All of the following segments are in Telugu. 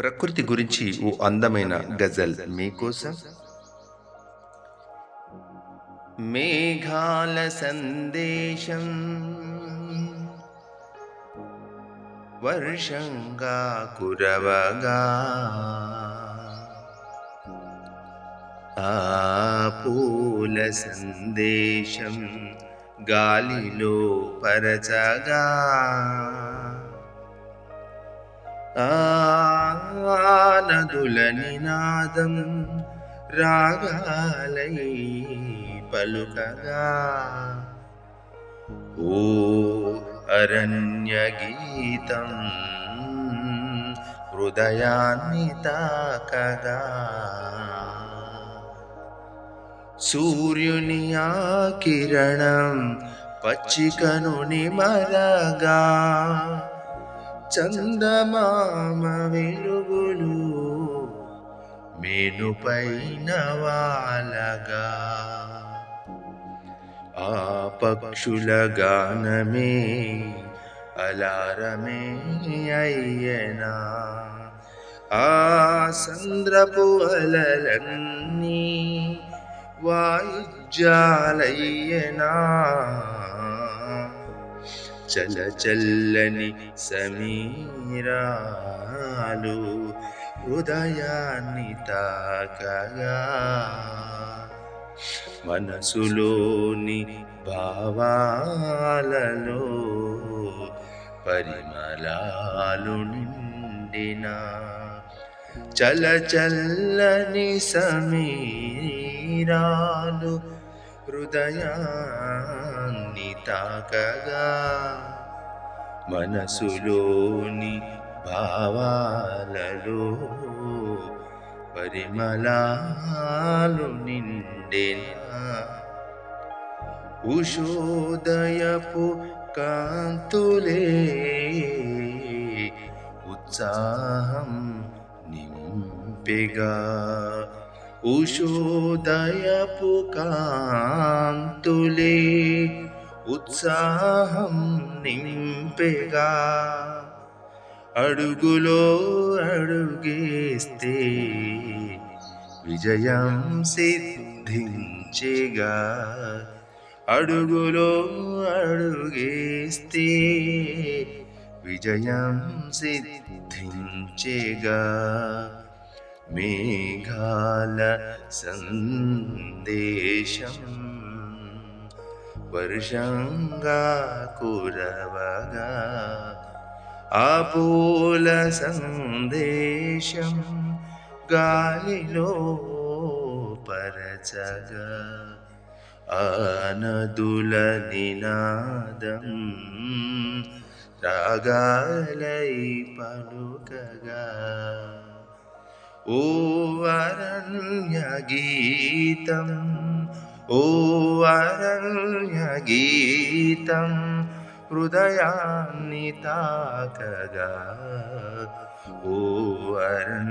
ప్రకృతి గురించి ఓ అందమైన గజల్ మీకోసం. మేఘాల సందేశం వర్షంగా కురవగా ఆ పూల సందేశం గాలిలో పరచగా. నదుల నినాదం రాగాలై పలుకగా. ఓ అరణ్య గీతం హృదయాన్ని తాకగా. సూర్యుని ఆ కిరణం పచ్చికను నిమలగా చందమామ వెలుగులు నేను పైన వాలగా. ఆ పక్షుల గానమే అలారమే అయ్యనా. ఆ సంద్రపు అలలన్నీ వాయిద్యాలయ్యనా. చల చల్లని సమీరాలు హృదయాన్ని తాకగా మనసులోని భావాలలో పరిమళాలు నిండిన చలచల్లని సమీరాలు హృదయాన్ని తాకగా మనసులోని భావాలలో పరిమళాలు నిండిన ఉషోదయపు కాంతులే ఉత్సాహం నింపెగా ఉషోదయపు కాంతులే ఉత్సాహం నింపెగా అడుగులో అడుగేస్తే విజయం సిద్ధించేగా. అడుగులో అడుగేస్తే విజయం సిద్ధించేగా. మేఘాల సందేశం వర్షంగా కురవగా ఆ పూల సందేశం గాలిలో పరచగా ఆ నదుల నినాదం రాగాలై పలుకగా ఓ అరణ్య हृदयान्निताकगा ओ अरण्यगीतं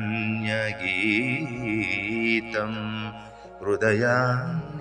हृदयान्निताकगा